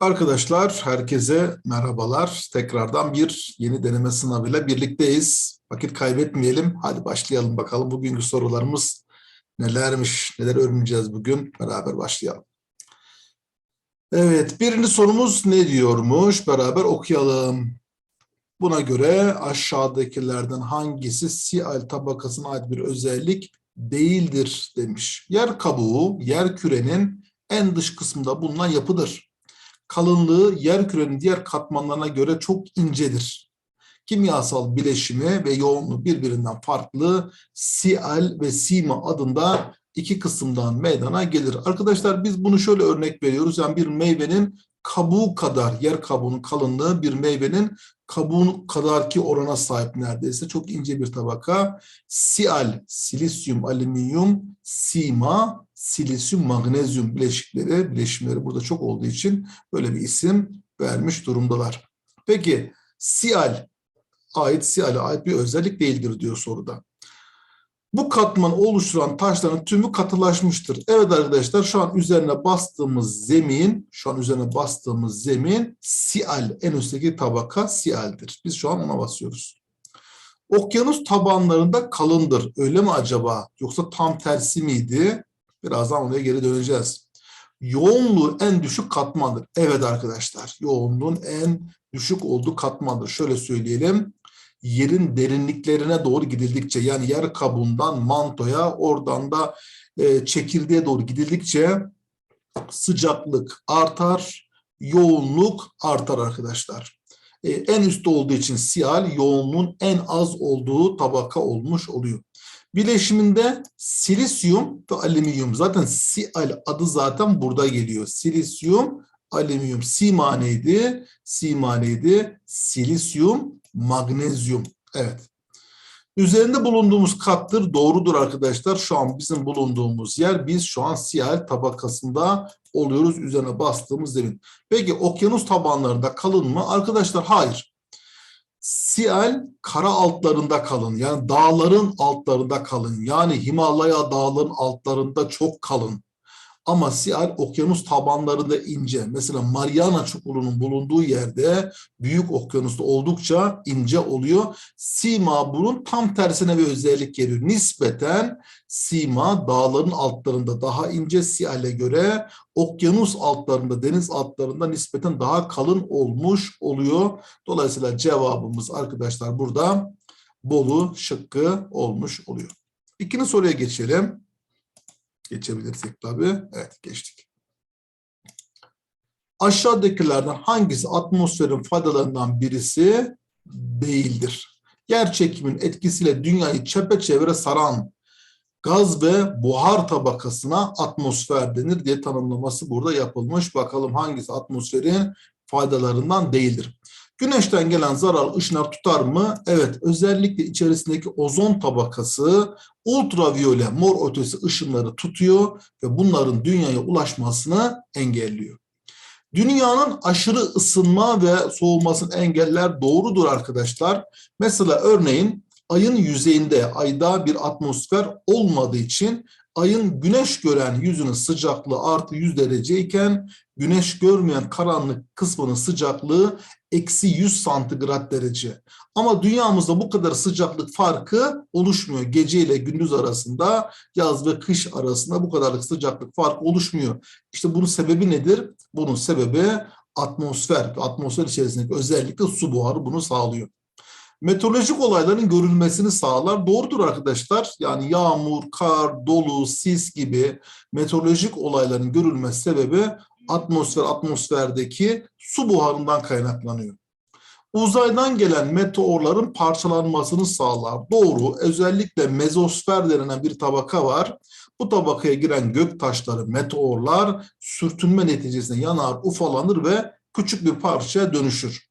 Arkadaşlar herkese merhabalar. Tekrardan bir yeni deneme sınavıyla birlikteyiz. Vakit kaybetmeyelim. Hadi başlayalım bakalım. Bugünkü sorularımız nelermiş, neler öğreneceğiz bugün. Beraber başlayalım. Evet, birinci sorumuz ne diyormuş? Beraber okuyalım. Buna göre aşağıdakilerden hangisi Sial tabakasına ait bir özellik değildir demiş. Yer kabuğu, yer kürenin en dış kısmında bulunan yapıdır kalınlığı yer kürenin diğer katmanlarına göre çok incedir. Kimyasal bileşimi ve yoğunluğu birbirinden farklı Sial ve Sima adında iki kısımdan meydana gelir. Arkadaşlar biz bunu şöyle örnek veriyoruz. Yani bir meyvenin kabuğu kadar, yer kabuğunun kalınlığı bir meyvenin kabuğu kadar ki orana sahip neredeyse. Çok ince bir tabaka. Sial, silisyum, alüminyum, sima, silisyum, magnezyum bileşikleri, bileşimleri burada çok olduğu için böyle bir isim vermiş durumdalar. Peki Sial ait Sial'e ait bir özellik değildir diyor soruda. Bu katmanı oluşturan taşların tümü katılaşmıştır. Evet arkadaşlar şu an üzerine bastığımız zemin, şu an üzerine bastığımız zemin Sial, en üstteki tabaka Sial'dir. Biz şu an ona basıyoruz. Okyanus tabanlarında kalındır. Öyle mi acaba? Yoksa tam tersi miydi? Birazdan oraya geri döneceğiz. Yoğunluğu en düşük katmandır. Evet arkadaşlar, yoğunluğun en düşük olduğu katmandır. Şöyle söyleyelim. Yerin derinliklerine doğru gidildikçe yani yer kabuğundan mantoya oradan da e, çekirdeğe doğru gidildikçe sıcaklık artar, yoğunluk artar arkadaşlar. E, en üstte olduğu için siyal yoğunluğun en az olduğu tabaka olmuş oluyor. Bileşiminde silisyum ve alüminyum. Zaten Sial adı zaten burada geliyor. Silisyum, alüminyum. Sima neydi? Sima neydi? Silisyum, magnezyum. Evet. Üzerinde bulunduğumuz kattır. Doğrudur arkadaşlar. Şu an bizim bulunduğumuz yer biz şu an Sial tabakasında oluyoruz. Üzerine bastığımız zemin. Peki okyanus tabanlarında kalın mı? Arkadaşlar hayır. Sial kara altlarında kalın. Yani dağların altlarında kalın. Yani Himalaya dağların altlarında çok kalın. Ama Sial okyanus tabanlarında ince. Mesela Mariana Çukuru'nun bulunduğu yerde büyük okyanusta oldukça ince oluyor. Sima bunun tam tersine bir özellik geliyor. Nispeten Sima dağların altlarında daha ince Sial'e göre okyanus altlarında, deniz altlarında nispeten daha kalın olmuş oluyor. Dolayısıyla cevabımız arkadaşlar burada Bolu şıkkı olmuş oluyor. İkinci soruya geçelim. Geçebilirsek tabii. Evet geçtik. Aşağıdakilerden hangisi atmosferin faydalarından birisi değildir? Yer çekiminin etkisiyle dünyayı çepeçevre saran gaz ve buhar tabakasına atmosfer denir diye tanımlaması burada yapılmış. Bakalım hangisi atmosferin faydalarından değildir. Güneşten gelen zararlı ışınlar tutar mı? Evet, özellikle içerisindeki ozon tabakası ultraviyole mor ötesi ışınları tutuyor ve bunların dünyaya ulaşmasını engelliyor. Dünyanın aşırı ısınma ve soğumasını engeller doğrudur arkadaşlar. Mesela örneğin ayın yüzeyinde ayda bir atmosfer olmadığı için ayın güneş gören yüzünün sıcaklığı artı 100 dereceyken güneş görmeyen karanlık kısmının sıcaklığı eksi 100 santigrat derece. Ama dünyamızda bu kadar sıcaklık farkı oluşmuyor. Gece ile gündüz arasında, yaz ve kış arasında bu kadarlık sıcaklık farkı oluşmuyor. İşte bunun sebebi nedir? Bunun sebebi atmosfer. Atmosfer içerisindeki özellikle su buharı bunu sağlıyor. Meteorolojik olayların görülmesini sağlar. Doğrudur arkadaşlar. Yani yağmur, kar, dolu, sis gibi meteorolojik olayların görülmesi sebebi atmosfer, atmosferdeki su buharından kaynaklanıyor. Uzaydan gelen meteorların parçalanmasını sağlar. Doğru. Özellikle mezosfer denilen bir tabaka var. Bu tabakaya giren gök taşları, meteorlar sürtünme neticesinde yanar, ufalanır ve küçük bir parçaya dönüşür.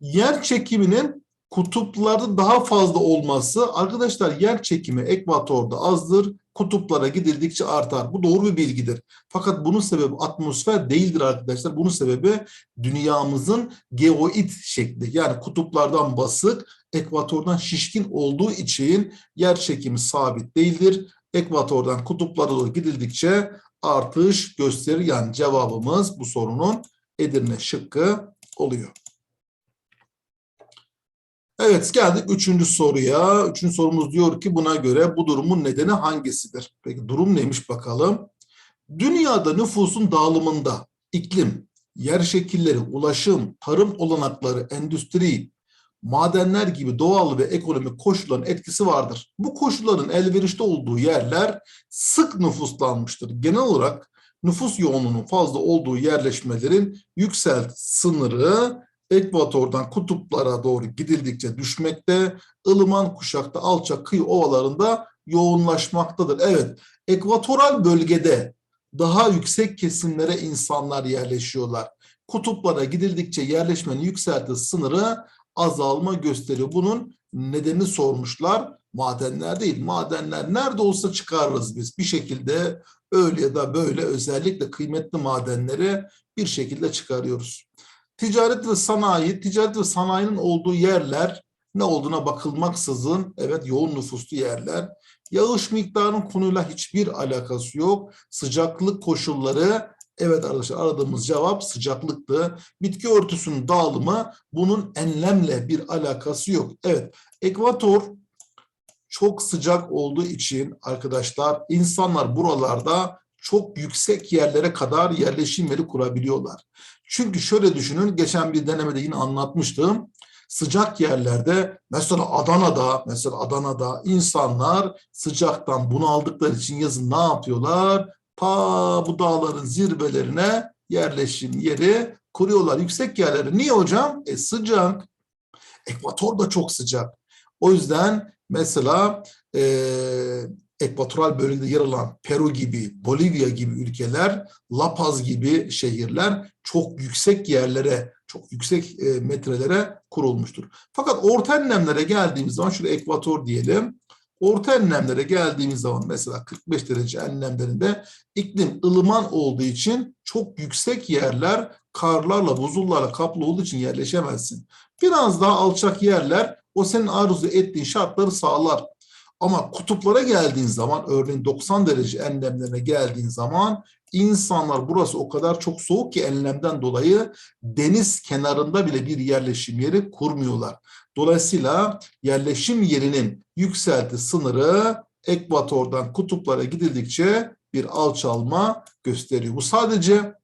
Yer çekiminin kutuplarda daha fazla olması arkadaşlar yer çekimi ekvatorda azdır. Kutuplara gidildikçe artar. Bu doğru bir bilgidir. Fakat bunun sebebi atmosfer değildir arkadaşlar. Bunun sebebi dünyamızın geoid şekli. Yani kutuplardan basık, ekvatordan şişkin olduğu için yer çekimi sabit değildir. Ekvatordan kutuplara doğru gidildikçe artış gösterir. Yani cevabımız bu sorunun Edirne şıkkı oluyor. Evet geldik üçüncü soruya. Üçüncü sorumuz diyor ki buna göre bu durumun nedeni hangisidir? Peki durum neymiş bakalım. Dünyada nüfusun dağılımında iklim, yer şekilleri, ulaşım, tarım olanakları, endüstri, madenler gibi doğal ve ekonomik koşulların etkisi vardır. Bu koşulların elverişli olduğu yerler sık nüfuslanmıştır. Genel olarak nüfus yoğunluğunun fazla olduğu yerleşmelerin yükselt sınırı ekvatordan kutuplara doğru gidildikçe düşmekte, ılıman kuşakta alçak kıyı ovalarında yoğunlaşmaktadır. Evet, ekvatoral bölgede daha yüksek kesimlere insanlar yerleşiyorlar. Kutuplara gidildikçe yerleşmenin yükseltiği sınırı azalma gösteriyor. Bunun nedeni sormuşlar. Madenler değil. Madenler nerede olsa çıkarırız biz. Bir şekilde öyle ya da böyle özellikle kıymetli madenleri bir şekilde çıkarıyoruz. Ticaret ve sanayi, ticaret ve sanayinin olduğu yerler ne olduğuna bakılmaksızın evet yoğun nüfuslu yerler. Yağış miktarının konuyla hiçbir alakası yok. Sıcaklık koşulları evet arkadaşlar aradığımız cevap sıcaklıktı. Bitki örtüsünün dağılımı bunun enlemle bir alakası yok. Evet ekvator çok sıcak olduğu için arkadaşlar insanlar buralarda çok yüksek yerlere kadar yerleşim yeri kurabiliyorlar. Çünkü şöyle düşünün, geçen bir denemede yine anlatmıştım. Sıcak yerlerde, mesela Adana'da, mesela Adana'da insanlar sıcaktan bunaldıkları için yazın ne yapıyorlar? Ta bu dağların zirvelerine yerleşim yeri kuruyorlar. Yüksek yerleri. Niye hocam? E sıcak. Ekvator da çok sıcak. O yüzden mesela e, ekvatoral bölgede yer alan Peru gibi, Bolivya gibi ülkeler, La Paz gibi şehirler çok yüksek yerlere, çok yüksek e, metrelere kurulmuştur. Fakat orta enlemlere geldiğimiz zaman, şurada ekvator diyelim, orta enlemlere geldiğimiz zaman mesela 45 derece enlemlerinde iklim ılıman olduğu için çok yüksek yerler karlarla, buzullarla kaplı olduğu için yerleşemezsin. Biraz daha alçak yerler o senin arzu ettiğin şartları sağlar. Ama kutuplara geldiğin zaman örneğin 90 derece enlemlerine geldiğin zaman insanlar burası o kadar çok soğuk ki enlemden dolayı deniz kenarında bile bir yerleşim yeri kurmuyorlar. Dolayısıyla yerleşim yerinin yükselti sınırı ekvatordan kutuplara gidildikçe bir alçalma gösteriyor. Bu sadece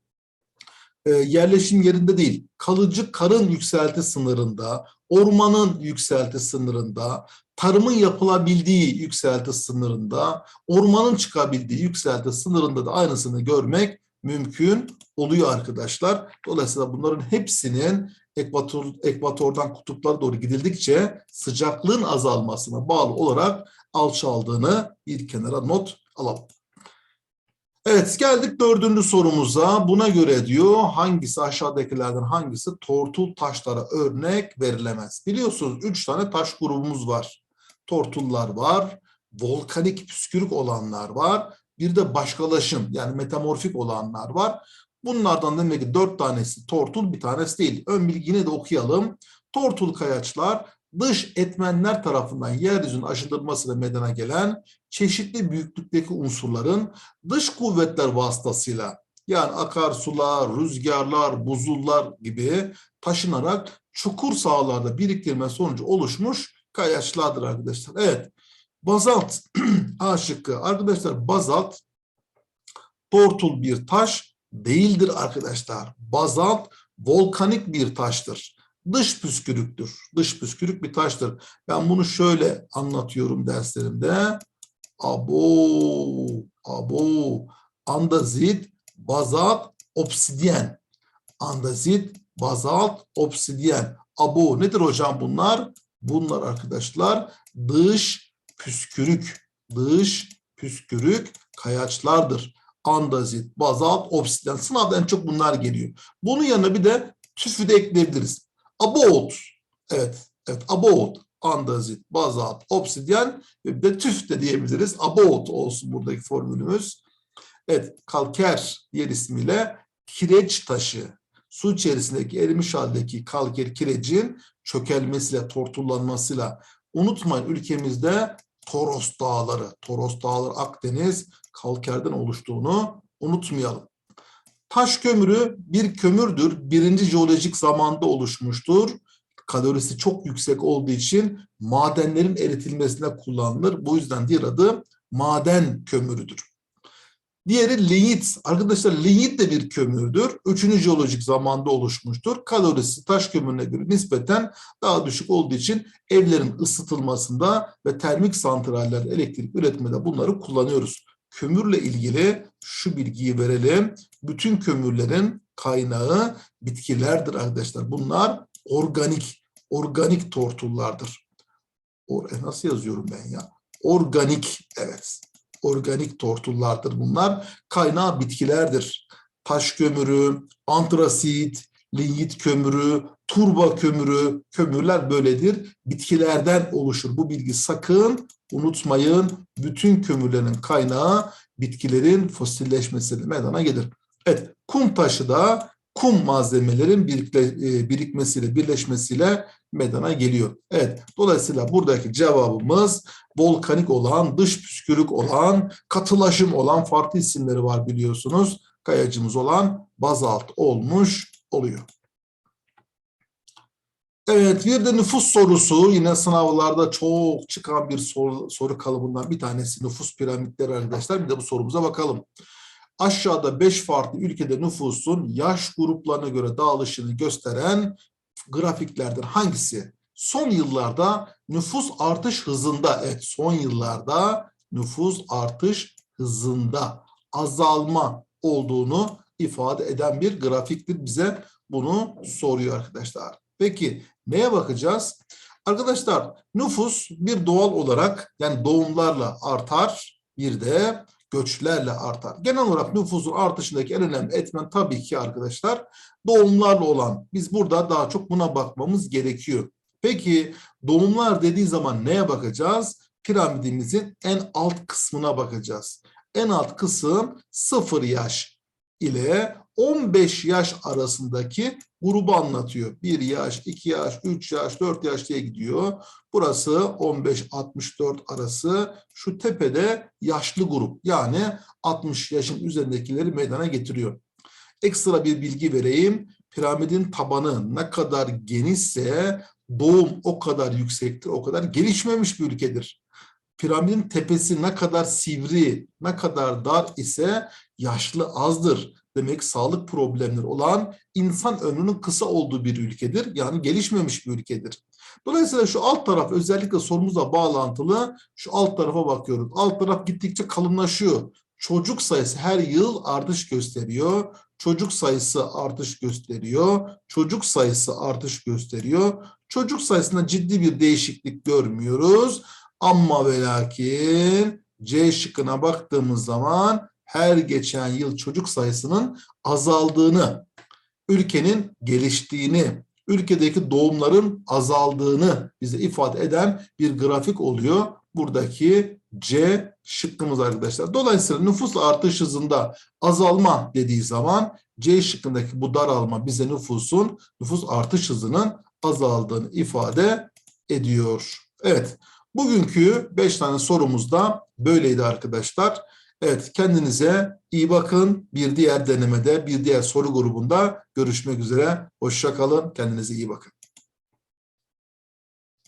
e, yerleşim yerinde değil, kalıcı karın yükselti sınırında, ormanın yükselti sınırında, tarımın yapılabildiği yükselti sınırında, ormanın çıkabildiği yükselti sınırında da aynısını görmek mümkün oluyor arkadaşlar. Dolayısıyla bunların hepsinin ekvator, ekvatordan kutuplara doğru gidildikçe sıcaklığın azalmasına bağlı olarak alçaldığını bir kenara not alalım. Evet geldik dördüncü sorumuza. Buna göre diyor hangisi aşağıdakilerden hangisi tortul taşlara örnek verilemez. Biliyorsunuz üç tane taş grubumuz var. Tortullar var, volkanik püskürük olanlar var. Bir de başkalaşım yani metamorfik olanlar var. Bunlardan demek ki dört tanesi tortul bir tanesi değil. Ön bilgi yine de okuyalım. Tortul kayaçlar dış etmenler tarafından yeryüzünün aşındırmasıyla meydana gelen çeşitli büyüklükteki unsurların dış kuvvetler vasıtasıyla yani akarsular, rüzgarlar, buzullar gibi taşınarak çukur sahalarda biriktirme sonucu oluşmuş kayaçlardır arkadaşlar. Evet, bazalt A şıkkı. Arkadaşlar bazalt tortul bir taş değildir arkadaşlar. Bazalt volkanik bir taştır dış püskürüktür. Dış püskürük bir taştır. Ben bunu şöyle anlatıyorum derslerimde. Abo, abo, andazit, bazalt, obsidyen. Andazit, bazalt, obsidyen. Abo nedir hocam bunlar? Bunlar arkadaşlar dış püskürük, dış püskürük kayaçlardır. Andazit, bazalt, obsidyen. Sınavda en çok bunlar geliyor. Bunun yanına bir de tüfü de ekleyebiliriz. About, evet, evet, about, andazit, bazalt, obsidyen ve bir de tüf de diyebiliriz. About olsun buradaki formülümüz. Evet, kalker diğer ismiyle kireç taşı. Su içerisindeki erimiş haldeki kalker kirecin çökelmesiyle, tortullanmasıyla. Unutmayın ülkemizde Toros Dağları, Toros Dağları Akdeniz kalkerden oluştuğunu unutmayalım. Taş kömürü bir kömürdür. Birinci jeolojik zamanda oluşmuştur. Kalorisi çok yüksek olduğu için madenlerin eritilmesine kullanılır. Bu yüzden diğer adı maden kömürüdür. Diğeri lignit. Arkadaşlar lignit de bir kömürdür. Üçüncü jeolojik zamanda oluşmuştur. Kalorisi taş kömürüne göre nispeten daha düşük olduğu için evlerin ısıtılmasında ve termik santraller elektrik üretmede bunları kullanıyoruz. Kömürle ilgili şu bilgiyi verelim. Bütün kömürlerin kaynağı bitkilerdir arkadaşlar. Bunlar organik, organik tortullardır. Or, e, nasıl yazıyorum ben ya? Organik, evet. Organik tortullardır bunlar. Kaynağı bitkilerdir. Taş kömürü, antrasit, lignit kömürü, turba kömürü, kömürler böyledir. Bitkilerden oluşur. Bu bilgi sakın unutmayın. Bütün kömürlerin kaynağı bitkilerin fosilleşmesiyle meydana gelir. Evet, kum taşı da kum malzemelerin birikle, e, birikmesiyle, birleşmesiyle meydana geliyor. Evet, dolayısıyla buradaki cevabımız volkanik olan, dış püskürük olan, katılaşım olan farklı isimleri var biliyorsunuz. Kayacımız olan bazalt olmuş oluyor. Evet, bir de nüfus sorusu yine sınavlarda çok çıkan bir soru, soru kalıbından bir tanesi nüfus piramitleri arkadaşlar. Bir de bu sorumuza bakalım. Aşağıda 5 farklı ülkede nüfusun yaş gruplarına göre dağılışını gösteren grafiklerden hangisi? Son yıllarda nüfus artış hızında, evet son yıllarda nüfus artış hızında azalma olduğunu ifade eden bir grafiktir. Bize bunu soruyor arkadaşlar. Peki neye bakacağız? Arkadaşlar nüfus bir doğal olarak yani doğumlarla artar bir de göçlerle artar. Genel olarak nüfusun artışındaki en önemli etmen tabii ki arkadaşlar doğumlarla olan. Biz burada daha çok buna bakmamız gerekiyor. Peki doğumlar dediği zaman neye bakacağız? Piramidimizin en alt kısmına bakacağız. En alt kısım 0 yaş ile 15 yaş arasındaki grubu anlatıyor. 1 yaş, 2 yaş, 3 yaş, 4 yaş diye gidiyor. Burası 15-64 arası. Şu tepede yaşlı grup yani 60 yaşın üzerindekileri meydana getiriyor. Ekstra bir bilgi vereyim. Piramidin tabanı ne kadar genişse doğum o kadar yüksektir, o kadar gelişmemiş bir ülkedir. Piramidin tepesi ne kadar sivri, ne kadar dar ise yaşlı azdır. Demek sağlık problemleri olan insan ömrünün kısa olduğu bir ülkedir. Yani gelişmemiş bir ülkedir. Dolayısıyla şu alt taraf özellikle sorumuzla bağlantılı şu alt tarafa bakıyoruz. Alt taraf gittikçe kalınlaşıyor. Çocuk sayısı her yıl artış gösteriyor. Çocuk sayısı artış gösteriyor. Çocuk sayısı artış gösteriyor. Çocuk sayısında ciddi bir değişiklik görmüyoruz. Ama ve lakin C şıkkına baktığımız zaman her geçen yıl çocuk sayısının azaldığını, ülkenin geliştiğini, ülkedeki doğumların azaldığını bize ifade eden bir grafik oluyor. Buradaki C şıkkımız arkadaşlar. Dolayısıyla nüfus artış hızında azalma dediği zaman C şıkkındaki bu daralma bize nüfusun nüfus artış hızının azaldığını ifade ediyor. Evet. Bugünkü 5 tane sorumuz da böyleydi arkadaşlar. Evet kendinize iyi bakın. Bir diğer denemede, bir diğer soru grubunda görüşmek üzere. Hoşça kalın. Kendinize iyi bakın.